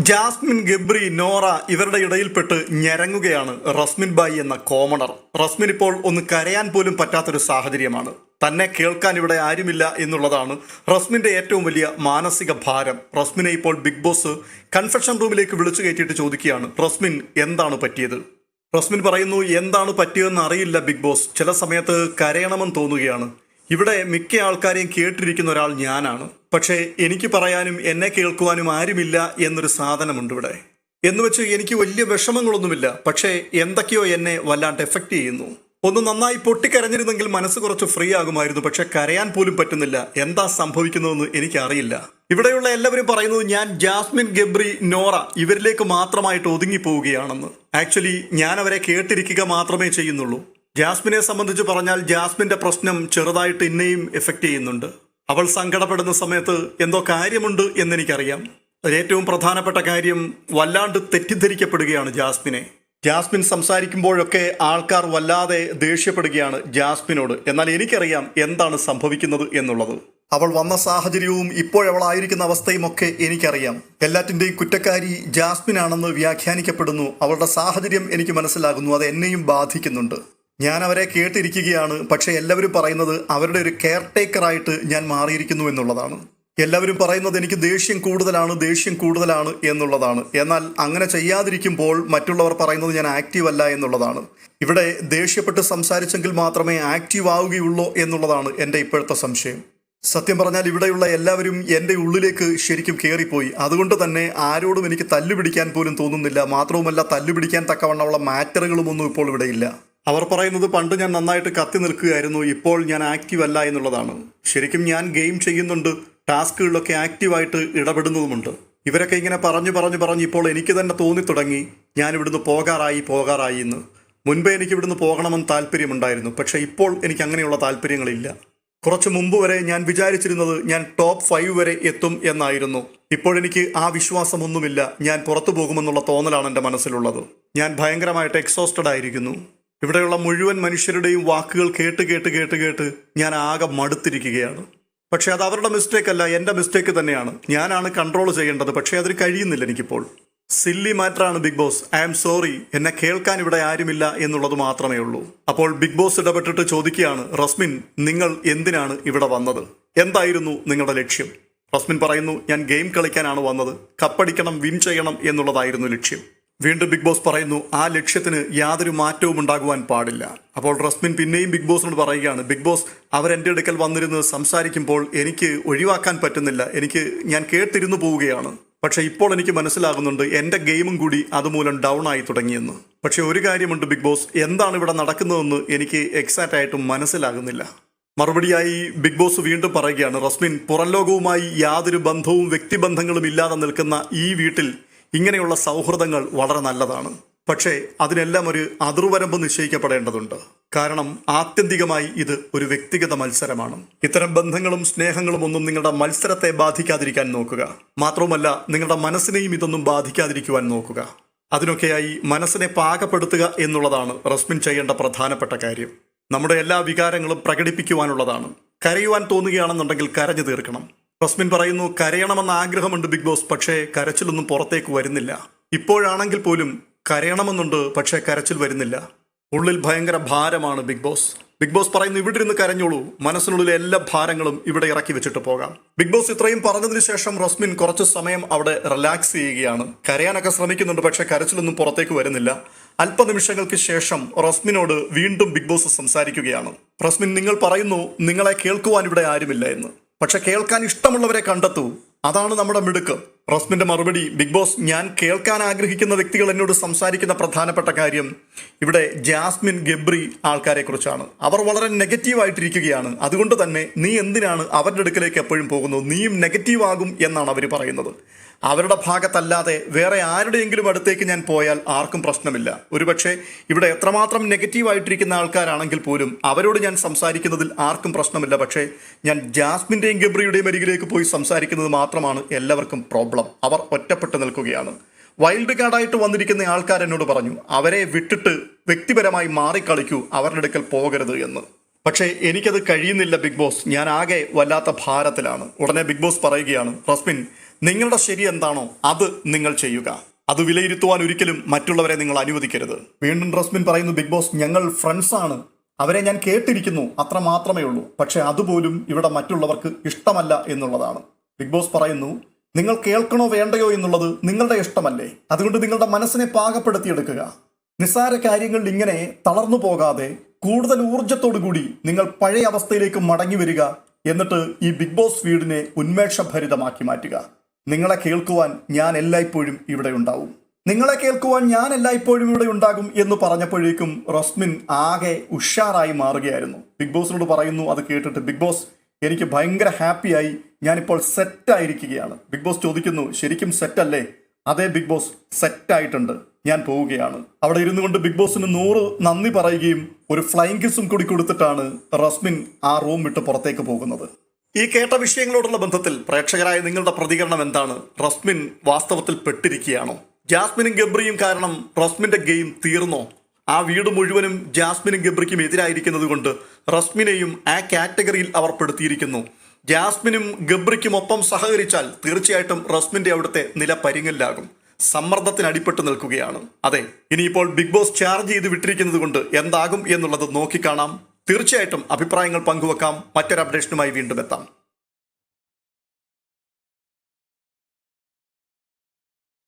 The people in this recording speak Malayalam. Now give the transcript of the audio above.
ജാസ്മിൻ ഗബ്രി നോറ ഇവരുടെ ഇടയിൽപ്പെട്ട് ഞരങ്ങുകയാണ് റസ്മിൻ ബായി എന്ന കോമണർ. റസ്മിൻ ഇപ്പോൾ ഒന്ന് കരയാൻ പോലും പറ്റാത്തൊരു സാഹചര്യമാണ്. തന്നെ കേൾക്കാൻ ഇവിടെ ആരുമില്ല എന്നുള്ളതാണ് റസ്മിന്റെ ഏറ്റവും വലിയ മാനസിക ഭാരം. റസ്മിനെ ഇപ്പോൾ ബിഗ് ബോസ് കൺഫെഷൻ റൂമിലേക്ക് വിളിച്ചു കയറ്റിയിട്ട് ചോദിക്കുകയാണ് റസ്മിൻ എന്താണ് പറ്റിയത്? റസ്മിൻ പറയുന്നു എന്താണ് പറ്റിയതെന്ന് അറിയില്ല ബിഗ് ബോസ്. ചില സമയത്ത് കരയണമെന്ന് തോന്നുകയാണ്. ഇവിടെ മിക്ക ആൾക്കാരെയും കേട്ടിരിക്കുന്ന ഒരാൾ ഞാനാണ്. പക്ഷേ എനിക്ക് പറയാനും എന്നെ കേൾക്കുവാനും ആരുമില്ല എന്നൊരു സാധനമുണ്ട് ഇവിടെ. എന്ന് വെച്ച് എനിക്ക് വലിയ വിഷമങ്ങളൊന്നുമില്ല. പക്ഷേ എന്തൊക്കെയോ എന്നെ വല്ലാണ്ട് എഫക്റ്റ് ചെയ്യുന്നു. ഒന്ന് നന്നായി പൊട്ടിക്കരഞ്ഞിരുന്നെങ്കിൽ മനസ്സ് കുറച്ച് ഫ്രീ ആകുമായിരുന്നു. പക്ഷെ കരയാൻ പോലും പറ്റുന്നില്ല. എന്താ സംഭവിക്കുന്നതെന്ന് എനിക്കറിയില്ല. ഇവിടെയുള്ള എല്ലാവരും പറയുന്നത് ഞാൻ ജാസ്മിൻ ഗബ്രി നോറ ഇവരിലേക്ക് മാത്രമായിട്ട് ഒതുങ്ങി പോവുകയാണെന്ന് ആക്ച്വലി ഞാൻ അവരെ കേട്ടിരിക്കുക മാത്രമേ ചെയ്യുന്നുള്ളൂ. ജാസ്മിനെ സംബന്ധിച്ച് പറഞ്ഞാൽ ജാസ്മിന്റെ പ്രശ്നം ചെറുതായിട്ട് ഇന്നെയും എഫക്റ്റ് ചെയ്യുന്നുണ്ട്. അവൾ സങ്കടപ്പെടുന്ന സമയത്ത് എന്തോ കാര്യമുണ്ട് എന്നെനിക്കറിയാം. അതിലേറ്റവും പ്രധാനപ്പെട്ട കാര്യം വല്ലാണ്ട് തെറ്റിദ്ധരിക്കപ്പെടുകയാണ് ജാസ്മിനെ. ജാസ്മിൻ സംസാരിക്കുമ്പോഴൊക്കെ ആൾക്കാർ വല്ലാതെ ദേഷ്യപ്പെടുകയാണ് ജാസ്മിനോട്. എന്നാൽ എനിക്കറിയാം എന്താണ് സംഭവിക്കുന്നത് എന്നുള്ളത്. അവൾ വന്ന സാഹചര്യവും ഇപ്പോഴവളായിരിക്കുന്ന അവസ്ഥയും ഒക്കെ എനിക്കറിയാം. എല്ലാറ്റിന്റെയും കുറ്റക്കാരി ജാസ്മിൻ ആണെന്ന് വ്യാഖ്യാനിക്കപ്പെടുന്നു. അവളുടെ സാഹചര്യം എനിക്ക് മനസ്സിലാകുന്നു. അത് എന്നെയും ബാധിക്കുന്നുണ്ട്. ഞാൻ അവരെ കേട്ടിരിക്കുകയാണ് പക്ഷെ എല്ലാവരും പറയുന്നത് അവരുടെ ഒരു കെയർ ടേക്കറായിട്ട് ഞാൻ മാറിയിരിക്കുന്നു എന്നുള്ളതാണ്. എല്ലാവരും പറയുന്നത് എനിക്ക് ദേഷ്യം കൂടുതലാണ് ദേഷ്യം കൂടുതലാണ് എന്നുള്ളതാണ്. എന്നാൽ അങ്ങനെ ചെയ്യാതിരിക്കുമ്പോൾ മറ്റുള്ളവർ പറയുന്നത് ഞാൻ ആക്റ്റീവ് അല്ല എന്നുള്ളതാണ്. ഇവിടെ ദേഷ്യപ്പെട്ട് സംസാരിച്ചെങ്കിൽ മാത്രമേ ആക്റ്റീവ് ആവുകയുള്ളൂ എന്നുള്ളതാണ് എന്റെ ഇപ്പോഴത്തെ സംശയം. സത്യം പറഞ്ഞാൽ ഇവിടെയുള്ള എല്ലാവരും എന്റെ ഉള്ളിലേക്ക് ശരിക്കും കയറിപ്പോയി അതുകൊണ്ട് തന്നെ ആരോടും എനിക്ക് തല്ലുപിടിക്കാൻ പോലും തോന്നുന്നില്ല. മാത്രവുമല്ല തല്ലുപിടിക്കാൻ തക്കവണ്ണമുള്ള മാറ്ററുകളും ഒന്നും ഇപ്പോൾ ഇവിടെയില്ല അവർ പറയുന്നത് പണ്ട് ഞാൻ നന്നായിട്ട് കത്തി നിൽക്കുകയായിരുന്നു ഇപ്പോൾ ഞാൻ ആക്റ്റീവ് അല്ല എന്നുള്ളതാണ്. ശരിക്കും ഞാൻ ഗെയിം ചെയ്യുന്നുണ്ട് ടാസ്കുകളിലൊക്കെ ആക്റ്റീവായിട്ട് ഇടപെടുന്നതുമുണ്ട്. ഇവരൊക്കെ ഇങ്ങനെ പറഞ്ഞു പറഞ്ഞു പറഞ്ഞു ഇപ്പോൾ എനിക്ക് തന്നെ തോന്നി തുടങ്ങി ഞാൻ ഇവിടുന്ന് പോകാറായി പോകാറായി എന്ന്. മുൻപേ എനിക്ക് ഇവിടുന്ന് പോകണമെന്ന് താല്പര്യമുണ്ടായിരുന്നു പക്ഷേ ഇപ്പോൾ എനിക്ക് അങ്ങനെയുള്ള താല്പര്യങ്ങളില്ല. കുറച്ച് മുമ്പ് വരെ ഞാൻ വിചാരിച്ചിരുന്നത് ഞാൻ ടോപ്പ് ഫൈവ് വരെ എത്തും എന്നായിരുന്നു. ഇപ്പോഴെനിക്ക് ആ വിശ്വാസമൊന്നുമില്ല ഞാൻ പുറത്തു പോകുമെന്നുള്ള തോന്നലാണ് എന്റെ മനസ്സിലുള്ളത്. ഞാൻ ഭയങ്കരമായിട്ട് എക്സോസ്റ്റഡ് ആയിരിക്കുന്നു. ഇവിടെയുള്ള മുഴുവൻ മനുഷ്യരുടെയും വാക്കുകൾ കേട്ട് കേട്ട് കേട്ട് കേട്ട് ഞാൻ ആകെ മടുത്തിരിക്കുകയാണ്. പക്ഷേ അത് അവരുടെ മിസ്റ്റേക്ക് അല്ല എന്റെ മിസ്റ്റേക്ക് തന്നെയാണ്. ഞാനാണ് കൺട്രോൾ ചെയ്യേണ്ടത് പക്ഷേ അതിന് കഴിയുന്നില്ല എനിക്കിപ്പോൾ. Silly മാറ്ററാണ് Bigg Boss I am sorry എന്നെ കേൾക്കാൻ ഇവിടെ ആരുമില്ല എന്നുള്ളത് മാത്രമേ ഉള്ളൂ. അപ്പോൾ ബിഗ് ബോസ് ഇടപെട്ടിട്ട് ചോദിക്കുകയാണ് റസ്മിൻ നിങ്ങൾ എന്തിനാണ് ഇവിടെ വന്നത്? എന്തായിരുന്നു നിങ്ങളുടെ ലക്ഷ്യം? റസ്മിൻ പറയുന്നു ഞാൻ ഗെയിം കളിക്കാനാണ് വന്നത്. കപ്പടിക്കണം വിൻ ചെയ്യണം എന്നുള്ളതായിരുന്നു ലക്ഷ്യം. വീണ്ടും ബിഗ് ബോസ് പറയുന്നു ആ ലക്ഷ്യത്തിന് യാതൊരു മാറ്റവും ഉണ്ടാകുവാൻ പാടില്ല. അപ്പോൾ റസ്മിൻ പിന്നെയും ബിഗ് ബോസിനോട് പറയുകയാണ് ബിഗ് ബോസ് അവരെന്റെ അടുക്കൽ വന്നിരുന്ന് സംസാരിക്കുമ്പോൾ എനിക്ക് ഒഴിവാക്കാൻ പറ്റുന്നില്ല എനിക്ക് ഞാൻ കേട്ടിരുന്നു പോവുകയാണ്. പക്ഷേ ഇപ്പോൾ എനിക്ക് മനസ്സിലാകുന്നുണ്ട് എന്റെ ഗെയിമും കൂടി അതുമൂലം ഡൗൺ ആയി തുടങ്ങിയെന്ന്. പക്ഷേ ഒരു കാര്യമുണ്ട് ബിഗ് ബോസ് എന്താണ് ഇവിടെ നടക്കുന്നതെന്ന് എനിക്ക് എക്സാക്റ്റ് ആയിട്ടും മനസ്സിലാകുന്നില്ല. മറുപടിയായി ബിഗ് ബോസ് വീണ്ടും പറയുകയാണ് റസ്മിൻ പുറം ലോകവുമായി യാതൊരു ബന്ധവും വ്യക്തിബന്ധങ്ങളും ഇല്ലാതെ നിൽക്കുന്ന ഈ വീട്ടിൽ ഇങ്ങനെയുള്ള സൗഹൃദങ്ങൾ വളരെ നല്ലതാണ്. പക്ഷേ അതിനെല്ലാം ഒരു അതിർവരമ്പ് നിശ്ചയിക്കപ്പെടേണ്ടതുണ്ട്. കാരണം ആത്യന്തികമായി ഇത് ഒരു വ്യക്തിഗത മത്സരമാണ്. ഇത്തരം ബന്ധങ്ങളും സ്നേഹങ്ങളും ഒന്നും നിങ്ങളുടെ മത്സരത്തെ ബാധിക്കാതിരിക്കാൻ നോക്കുക. മാത്രവുമല്ല നിങ്ങളുടെ മനസ്സിനെയും ഇതൊന്നും ബാധിക്കാതിരിക്കുവാൻ നോക്കുക. അതിനൊക്കെയായി മനസ്സിനെ പാകപ്പെടുത്തുക എന്നുള്ളതാണ് റസ്മിൻ ചെയ്യേണ്ട പ്രധാനപ്പെട്ട കാര്യം. നമ്മുടെ എല്ലാ വികാരങ്ങളും പ്രകടിപ്പിക്കുവാനുള്ളതാണ്. കരയുവാൻ തോന്നുകയാണെന്നുണ്ടെങ്കിൽ കരഞ്ഞു തീർക്കണം. റസ്മിൻ പറയുന്നു കരയണമെന്ന ആഗ്രഹമുണ്ട് ബിഗ് ബോസ് പക്ഷേ കരച്ചിലൊന്നും പുറത്തേക്ക് വരുന്നില്ല. ഇപ്പോഴാണെങ്കിൽ പോലും കരയണമെന്നുണ്ട് പക്ഷേ കരച്ചിൽ വരുന്നില്ല. ഉള്ളിൽ ഭയങ്കര ഭാരമാണ് ബിഗ് ബോസ്. ബിഗ് ബോസ് പറയുന്നു ഇവിടെ ഇരുന്ന് കരഞ്ഞോളൂ. മനസ്സിനുള്ളിലെ എല്ലാ ഭാരങ്ങളും ഇവിടെ ഇറക്കി വെച്ചിട്ട് പോകാം. ബിഗ് ബോസ് ഇത്രയും പറഞ്ഞതിന് ശേഷം റസ്മിൻ കുറച്ച് സമയം അവിടെ റിലാക്സ് ചെയ്യുകയാണ്. കരയാനൊക്കെ ശ്രമിക്കുന്നുണ്ട് പക്ഷെ കരച്ചിലൊന്നും പുറത്തേക്ക് വരുന്നില്ല. അല്പനിമിഷങ്ങൾക്ക് ശേഷം റസ്മിനോട് വീണ്ടും ബിഗ് ബോസ് സംസാരിക്കുകയാണ്. റസ്മിൻ നിങ്ങൾ പറയുന്നു നിങ്ങളെ കേൾക്കുവാൻ ഇവിടെ ആരുമില്ല എന്ന്. പക്ഷെ കേൾക്കാൻ ഇഷ്ടമുള്ളവരെ കണ്ടെത്തൂ. അതാണ് നമ്മുടെ മിടുക്ക്. റസ്മിന്റെ മറുപടി ബിഗ് ബോസ് ഞാൻ കേൾക്കാൻ ആഗ്രഹിക്കുന്ന വ്യക്തികൾ എന്നോട് സംസാരിക്കുന്ന പ്രധാനപ്പെട്ട കാര്യം ഇവിടെ ജാസ്മിൻ ഗബ്രി ആൾക്കാരെ കുറിച്ചാണ്. അവർ വളരെ നെഗറ്റീവ് ആയിട്ടിരിക്കുകയാണ്. അതുകൊണ്ട് തന്നെ നീ എന്തിനാണ് അവരുടെ അടുക്കലേക്ക് എപ്പോഴും പോകുന്നത്? നീയും നെഗറ്റീവ് ആകും എന്നാണ് അവർ പറയുന്നത്. അവരുടെ ഭാഗത്തല്ലാതെ വേറെ ആരുടെയെങ്കിലും അടുത്തേക്ക് ഞാൻ പോയാൽ ആർക്കും പ്രശ്നമില്ല. ഒരുപക്ഷെ ഇവിടെ എത്രമാത്രം നെഗറ്റീവ് ആയിട്ടിരിക്കുന്ന ആൾക്കാരാണെങ്കിൽ പോലും അവരോട് ഞാൻ സംസാരിക്കുന്നതിൽ ആർക്കും പ്രശ്നമില്ല. പക്ഷേ ഞാൻ ജാസ്മിന്റെയും ഗബ്രിയുടെയും അരികിലേക്ക് പോയി സംസാരിക്കുന്നത് മാത്രമാണ് എല്ലാവർക്കും പ്രോബ്ലം. അവർ ഒറ്റപ്പെട്ട് നിൽക്കുകയാണ്. വൈൽഡ് കാർഡായിട്ട് വന്നിരിക്കുന്ന ആൾക്കാർ എന്നോട് പറഞ്ഞു അവരെ വിട്ടിട്ട് വ്യക്തിപരമായി മാറിക്കളിക്കൂ അവരുടെ അടുക്കൽ പോകരുത് എന്ന്. പക്ഷേ എനിക്കത് കഴിയുന്നില്ല ബിഗ് ബോസ് ഞാൻ ആകെ വല്ലാത്ത ഭാരത്തിലാണ്. ഉടനെ ബിഗ് ബോസ് പറയുകയാണ് റസ്മിൻ നിങ്ങളുടെ ശരി എന്താണോ അത് നിങ്ങൾ ചെയ്യുക. അത് വിലയിരുത്തുവാൻ ഒരിക്കലും മറ്റുള്ളവരെ നിങ്ങൾ അനുവദിക്കരുത്. വീണ്ടും റസ്മിൻ പറയുന്നു ബിഗ് ബോസ് ഞങ്ങൾ ഫ്രണ്ട്സ് ആണ്. അവരെ ഞാൻ കേട്ടിരിക്കുന്നു അത്ര മാത്രമേ ഉള്ളൂ. പക്ഷേ അതുപോലും ഇവിടെ മറ്റുള്ളവർക്ക് ഇഷ്ടമല്ല എന്നുള്ളതാണ്. ബിഗ് ബോസ് പറയുന്നു നിങ്ങൾ കേൾക്കണോ വേണ്ടയോ എന്നുള്ളത് നിങ്ങളുടെ ഇഷ്ടമല്ലേ? അതുകൊണ്ട് നിങ്ങളുടെ മനസ്സിനെ പാകപ്പെടുത്തിയെടുക്കുക. നിസ്സാര കാര്യങ്ങളിൽ ഇങ്ങനെ തളർന്നു പോകാതെ കൂടുതൽ ഊർജത്തോടു കൂടി നിങ്ങൾ പഴയ അവസ്ഥയിലേക്ക് മടങ്ങി വരിക എന്നിട്ട് ഈ ബിഗ് ബോസ് വീടിനെ ഉന്മേഷഭരിതമാക്കി മാറ്റുക. നിങ്ങളെ കേൾക്കുവാൻ ഞാൻ എല്ലായ്പ്പോഴും ഇവിടെ ഉണ്ടാവും. നിങ്ങളെ കേൾക്കുവാൻ ഞാൻ എല്ലായ്പ്പോഴും ഇവിടെ ഉണ്ടാകും എന്ന് പറഞ്ഞപ്പോഴേക്കും റസ്മിൻ ആകെ ഉഷാറായി മാറുകയായിരുന്നു. ബിഗ് ബോസിനോട് പറയുന്നു അത് കേട്ടിട്ട് ബിഗ് ബോസ് എനിക്ക് ഭയങ്കര ഹാപ്പിയായി ഞാനിപ്പോൾ സെറ്റായിരിക്കുകയാണ് ബിഗ് ബോസ് ചോദിക്കുന്നു ശരിക്കും സെറ്റല്ലേ അതേ ബിഗ് ബോസ് സെറ്റായിട്ടുണ്ട് ഞാൻ പോവുകയാണ്. അവിടെ ഇരുന്നു കൊണ്ട് ബിഗ് ബോസിന് നൂറ് നന്ദി പറയുകയും ഒരു ഫ്ലൈങ് കിസും കൂടി കൊടുത്തിട്ടാണ് റസ്മിൻ ആ റൂം വിട്ട് പുറത്തേക്ക് പോകുന്നത്. ഈ കേട്ട വിഷയങ്ങളോടുള്ള ബന്ധത്തിൽ പ്രേക്ഷകരായ നിങ്ങളുടെ പ്രതികരണം എന്താണ്? റസ്മിൻ വാസ്തവത്തിൽ പെട്ടിരിക്കുകയാണോ? ജാസ്മിനും ഗബ്രിയും കാരണം റസ്മിന്റെ ഗെയിം തീർന്നോ? ആ വീട് മുഴുവനും ജാസ്മിനും ഗബ്രിക്കും എതിരായിരിക്കുന്നത് കൊണ്ട് റസ്മിനെയും ആ കാറ്റഗറിയിൽ അവർ പെടുത്തിയിരിക്കുന്നു. ജാസ്മിനും ഗബ്രിക്കും ഒപ്പം സഹകരിച്ചാൽ തീർച്ചയായിട്ടും റസ്മിന്റെ അവിടുത്തെ നില പരിങ്ങലിലാകും. സമ്മർദ്ദത്തിന് അടിപ്പെട്ട് നിൽക്കുകയാണ്. അതെ ഇനിയിപ്പോൾ ബിഗ് ബോസ് ചാർജ് ചെയ്ത് വിട്ടിരിക്കുന്നത് കൊണ്ട് എന്താകും എന്നുള്ളത് നോക്കിക്കാണാം. തീർച്ചയായിട്ടും അഭിപ്രായങ്ങൾ പങ്കുവെക്കാം. മറ്റൊരു അപ്ഡേഷനുമായി വീണ്ടും എത്താം.